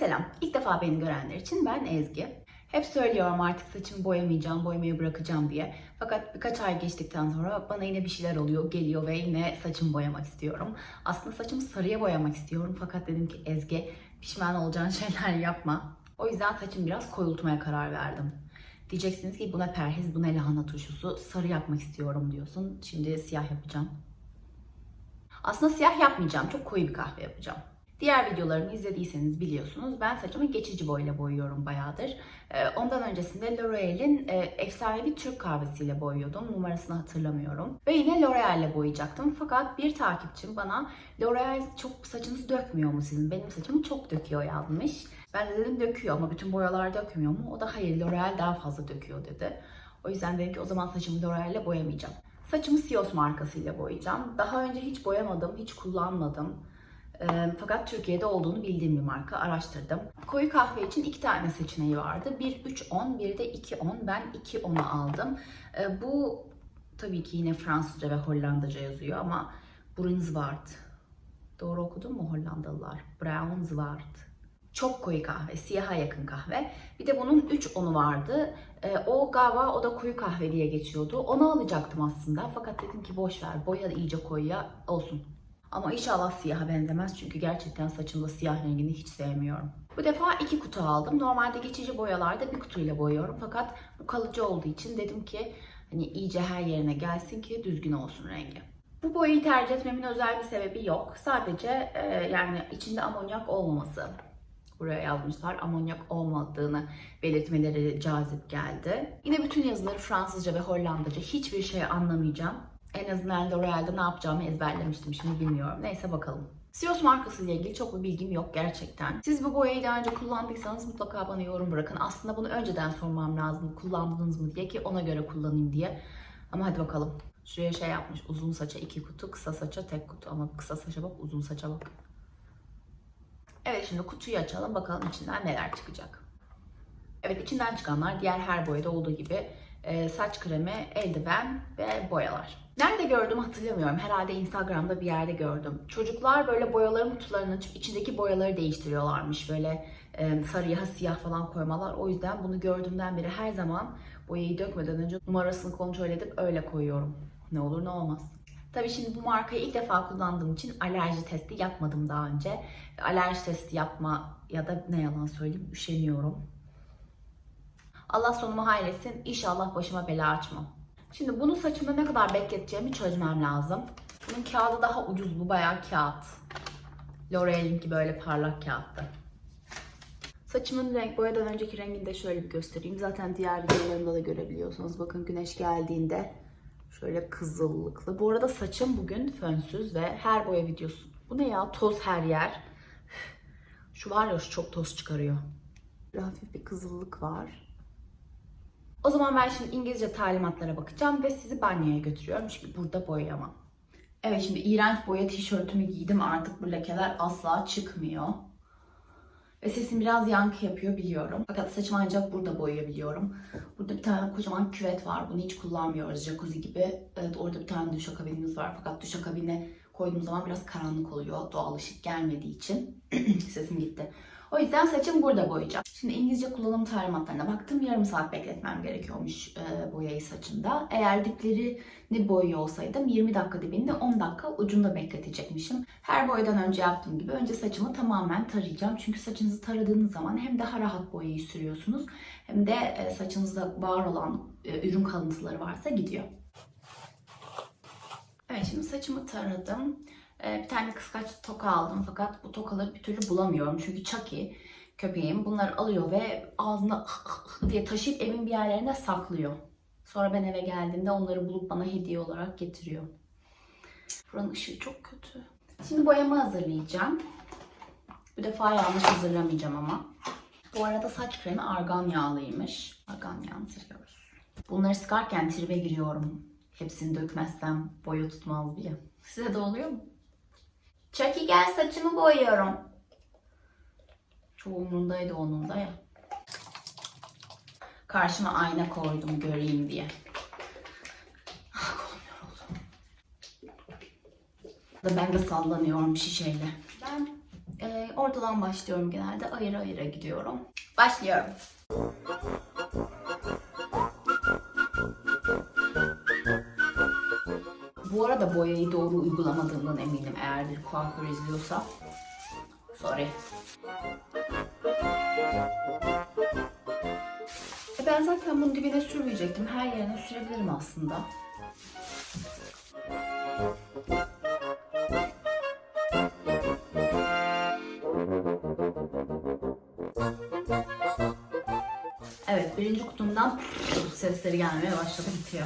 selam. İlk defa beni görenler için ben Ezgi. Hep söylüyorum artık saçımı boyamayacağım, boyamayı bırakacağım diye. Fakat birkaç ay geçtikten sonra bana yine bir şeyler oluyor, geliyor ve yine saçımı boyamak istiyorum. Aslında saçımı sarıya boyamak istiyorum fakat dedim ki Ezgi pişman olacağın şeyler yapma. O yüzden saçımı biraz koyultmaya karar verdim. Diyeceksiniz ki bu ne perhiz, bu ne lahana turşusu, sarı yapmak istiyorum diyorsun. Şimdi siyah yapacağım. Aslında siyah yapmayacağım. Çok koyu bir kahve yapacağım. Diğer videolarımı izlediyseniz biliyorsunuz ben saçımı geçici boyayla boyuyorum bayağıdır. Ee, Ondan öncesinde L'Oreal'in e, efsanevi Türk kahvesiyle boyuyordum. Numarasını hatırlamıyorum. Ve yine L'Oreal'le boyayacaktım. Fakat bir takipçim bana L'Oreal çok saçınız dökmüyor mu sizin? Benim saçımı çok döküyor yazmış. Ben de dedim döküyor ama bütün boyalar dökmüyor mu? O da hayır L'Oreal daha fazla döküyor dedi. O yüzden dedim ki o zaman saçımı L'Oreal'le boyamayacağım. Saçımı Sios markasıyla boyayacağım. Daha önce hiç boyamadım, hiç kullanmadım. Fakat Türkiye'de olduğunu bildiğim bir marka. Araştırdım. Koyu kahve için iki tane seçeneği vardı. Bir 3.10, bir de 2.10. Ben 2.10'u aldım. Bu tabii ki yine Fransızca ve Hollandaca yazıyor ama Brunswaard. Doğru okudum mu Hollandalılar? Brunswaard. Çok koyu kahve, siyaha yakın kahve. Bir de bunun 3.10'u vardı. O galiba o da koyu kahve diye geçiyordu. Onu alacaktım aslında. Fakat dedim ki boş ver, boya iyice koyuya olsun. Ama inşallah siyaha benzemez çünkü gerçekten saçımda siyah rengini hiç sevmiyorum. Bu defa iki kutu aldım. Normalde geçici boyalarda bir kutuyla boyuyorum. Fakat bu kalıcı olduğu için dedim ki hani iyice her yerine gelsin ki düzgün olsun rengi. Bu boyayı tercih etmemin özel bir sebebi yok. Sadece e, yani içinde amonyak olmaması. Buraya yazmışlar amonyak olmadığını belirtmeleri cazip geldi. Yine bütün yazıları Fransızca ve Hollandaca hiçbir şey anlamayacağım. En azından L'Oreal'de ne yapacağımı ezberlemiştim. Şimdi bilmiyorum. Neyse bakalım. Sios markası ile ilgili çok bir bilgim yok gerçekten. Siz bu boyayı daha önce kullandıysanız mutlaka bana yorum bırakın. Aslında bunu önceden sormam lazım. Kullandınız mı diye ki ona göre kullanayım diye. Ama hadi bakalım. Şuraya şey yapmış. Uzun saça iki kutu, kısa saça tek kutu. Ama kısa saça bak, uzun saça bak. Evet şimdi kutuyu açalım. Bakalım içinden neler çıkacak. Evet içinden çıkanlar diğer her boyada olduğu gibi e, saç kremi, eldiven ve boyalar. Nerede gördüm hatırlamıyorum. Herhalde Instagram'da bir yerde gördüm. Çocuklar böyle boyaların kutularını açıp içindeki boyaları değiştiriyorlarmış. Böyle e, sarıya siyah falan koymalar. O yüzden bunu gördüğümden beri her zaman boyayı dökmeden önce numarasını kontrol edip öyle koyuyorum. Ne olur ne olmaz. Tabii şimdi bu markayı ilk defa kullandığım için alerji testi yapmadım daha önce. Alerji testi yapma ya da ne yalan söyleyeyim üşeniyorum. Allah sonumu hayretsin. İnşallah başıma bela açmam. Şimdi bunu saçımda ne kadar bekleteceğimi çözmem lazım. Bunun kağıdı daha ucuz. Bu bayağı kağıt. L'Oreal'inki böyle parlak kağıttı. Saçımın renk boyadan önceki rengini de şöyle bir göstereyim. Zaten diğer videolarımda da görebiliyorsunuz. Bakın güneş geldiğinde şöyle kızıllıklı. Bu arada saçım bugün fönsüz ve her boya videosu. Bu ne ya? Toz her yer. Şu var ya şu çok toz çıkarıyor. Hafif bir kızıllık var. O zaman ben şimdi İngilizce talimatlara bakacağım ve sizi banyoya götürüyorum çünkü burada boyayamam. Evet şimdi iğrenç boya tişörtümü giydim artık bu lekeler asla çıkmıyor. Ve sesim biraz yankı yapıyor biliyorum. Fakat saçımı ancak burada boyayabiliyorum. Burada bir tane kocaman küvet var. Bunu hiç kullanmıyoruz jacuzzi gibi. Evet orada bir tane duşakabinimiz var. Fakat duşakabine koyduğum zaman biraz karanlık oluyor. Doğal ışık gelmediği için. Sesim gitti. O yüzden saçımı burada boyayacağım. Şimdi İngilizce kullanım talimatlarına baktım. Yarım saat bekletmem gerekiyormuş e, boyayı saçımda. Eğer diplerini boyuyor olsaydım 20 dakika dibinde 10 dakika ucunda bekletecekmişim. Her boyadan önce yaptığım gibi önce saçımı tamamen tarayacağım. Çünkü saçınızı taradığınız zaman hem daha rahat boyayı sürüyorsunuz hem de e, saçınızda var olan e, ürün kalıntıları varsa gidiyor. Evet şimdi saçımı taradım. Ee, bir tane kıskaç toka aldım fakat bu tokaları bir türlü bulamıyorum. Çünkü Chucky köpeğim bunları alıyor ve ağzına diye taşıyıp evin bir yerlerine saklıyor. Sonra ben eve geldiğimde onları bulup bana hediye olarak getiriyor. Buranın ışığı çok kötü. Şimdi boyamı hazırlayacağım. Bu defa yanlış hazırlamayacağım ama. Bu arada saç kremi argan yağlıymış. Argan yağını seviyoruz. Bunları sıkarken tribe giriyorum. Hepsini dökmezsem boya tutmaz diye. Size de oluyor mu? Chucky gel saçımı boyuyorum. Çok umrundaydı onun da ya. Karşıma ayna koydum göreyim diye. Ah ben de sallanıyorum şişeyle. Ben Ee, ortadan başlıyorum genelde. Ayıra ayıra gidiyorum. Başlıyorum. Bu arada boyayı doğru uygulamadığımdan eminim eğer bir kuaför izliyorsa. Sorry. E Ben zaten bunun dibine sürmeyecektim. Her yerine sürebilirim aslında. Evet, birinci kutumdan sesleri gelmeye başladı bitiyor.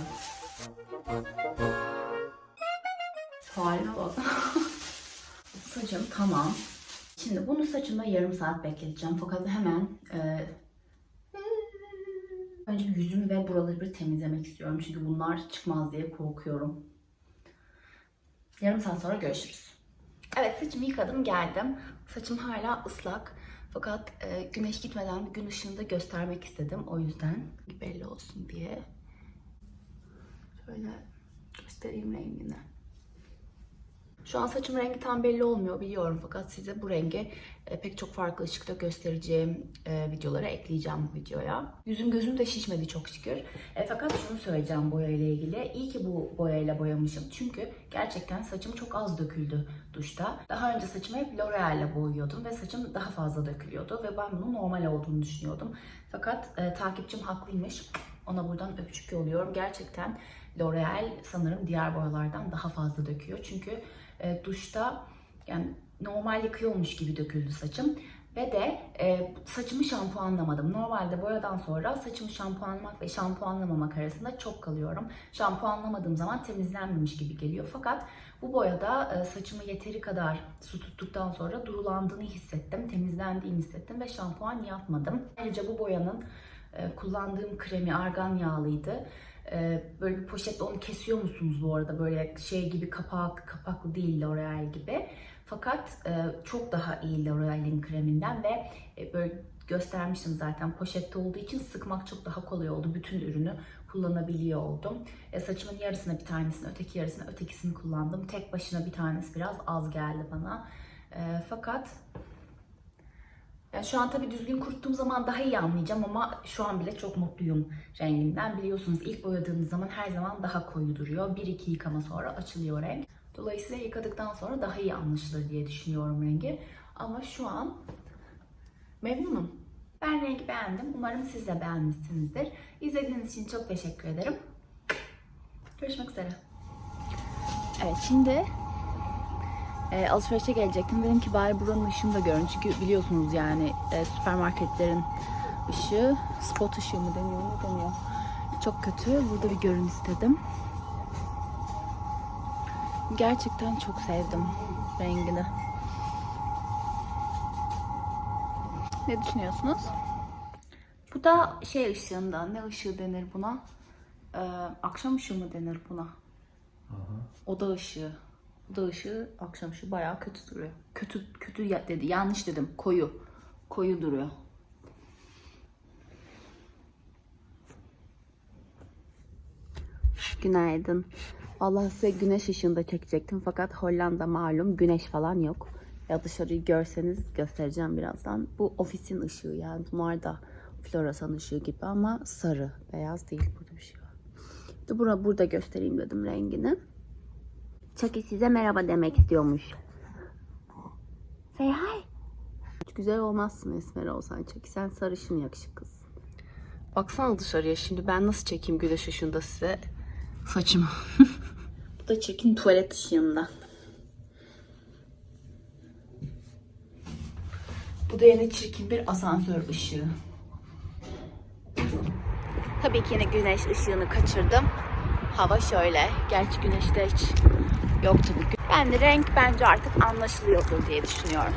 Haline bak. Saçım tamam. Şimdi bunu saçımda yarım saat bekleteceğim. Fakat hemen e, önce bir yüzümü ve buraları bir temizlemek istiyorum. Çünkü bunlar çıkmaz diye korkuyorum. Yarım saat sonra görüşürüz. Evet saçımı yıkadım geldim. Saçım hala ıslak. Fakat e, güneş gitmeden gün ışığında göstermek istedim. O yüzden belli olsun diye. Şöyle göstereyim rengini. Şu an saçım rengi tam belli olmuyor biliyorum fakat size bu rengi e, pek çok farklı ışıkta göstereceğim e, videolara ekleyeceğim bu videoya. Yüzüm gözüm de şişmedi çok şükür. E, fakat şunu söyleyeceğim boya ile ilgili. İyi ki bu boyayla boyamışım çünkü gerçekten saçım çok az döküldü duşta. Daha önce saçımı hep L'Oreal ile boyuyordum ve saçım daha fazla dökülüyordu ve ben bunun normal olduğunu düşünüyordum. Fakat e, takipçim haklıymış. Ona buradan öpücük yolluyorum. Gerçekten L'Oreal sanırım diğer boyalardan daha fazla döküyor. Çünkü e, duşta yani normal yıkıyormuş gibi döküldü saçım. Ve de e, saçımı şampuanlamadım. Normalde boyadan sonra saçımı şampuanlamak ve şampuanlamamak arasında çok kalıyorum. Şampuanlamadığım zaman temizlenmemiş gibi geliyor. Fakat bu boyada e, saçımı yeteri kadar su tuttuktan sonra durulandığını hissettim. Temizlendiğini hissettim ve şampuan yapmadım. Ayrıca bu boyanın e, kullandığım kremi argan yağlıydı. Ee, böyle bir poşetle onu kesiyor musunuz bu arada? Böyle şey gibi kapak, kapaklı değil L'Oreal gibi. Fakat e, çok daha iyi L'Oreal'in kreminden ve e, böyle göstermiştim zaten poşette olduğu için sıkmak çok daha kolay oldu. Bütün ürünü kullanabiliyor oldum. E, saçımın yarısına bir tanesini, öteki yarısına ötekisini kullandım. Tek başına bir tanesi biraz az geldi bana. Fakat yani şu an tabii düzgün kuruttuğum zaman daha iyi anlayacağım ama şu an bile çok mutluyum renginden. Biliyorsunuz ilk boyadığınız zaman her zaman daha koyu duruyor. 1-2 yıkama sonra açılıyor renk. Dolayısıyla yıkadıktan sonra daha iyi anlaşılır diye düşünüyorum rengi. Ama şu an memnunum. Ben rengi beğendim. Umarım siz de beğenmişsinizdir. İzlediğiniz için çok teşekkür ederim. Görüşmek üzere. Evet şimdi e, alışverişe gelecektim. Dedim ki bari buranın ışığını da görün. Çünkü biliyorsunuz yani e, süpermarketlerin ışığı, spot ışığı mı deniyor, ne deniyor? Çok kötü. Burada bir görün istedim. Gerçekten çok sevdim rengini. Ne düşünüyorsunuz? Bu da şey ışığında. Ne ışığı denir buna? Ee, akşam ışığı mı denir buna? Oda ışığı. Işığı akşam ışığı bayağı kötü duruyor. Kötü kötü dedi. Yanlış dedim. Koyu. Koyu duruyor. Günaydın. Vallahi size güneş ışığında çekecektim fakat Hollanda malum güneş falan yok. Ya dışarıyı görseniz göstereceğim birazdan. Bu ofisin ışığı yani bunlar da floresan ışığı gibi ama sarı, beyaz değil. Burada bir şey var. İşte bura, burada göstereyim dedim rengini. Chucky size merhaba demek istiyormuş. Say hi. Hiç güzel olmazsın esmer olsan Chucky. Sen sarışın yakışık kız. Baksana dışarıya şimdi ben nasıl çekeyim güneş ışığında size saçımı. Bu da çekin tuvalet ışığında. Bu da yine çirkin bir asansör ışığı. Tabii ki yine güneş ışığını kaçırdım. Hava şöyle. Gerçi güneşte hiç yoktu bugün. Ben de renk bence artık anlaşılıyordur diye düşünüyorum.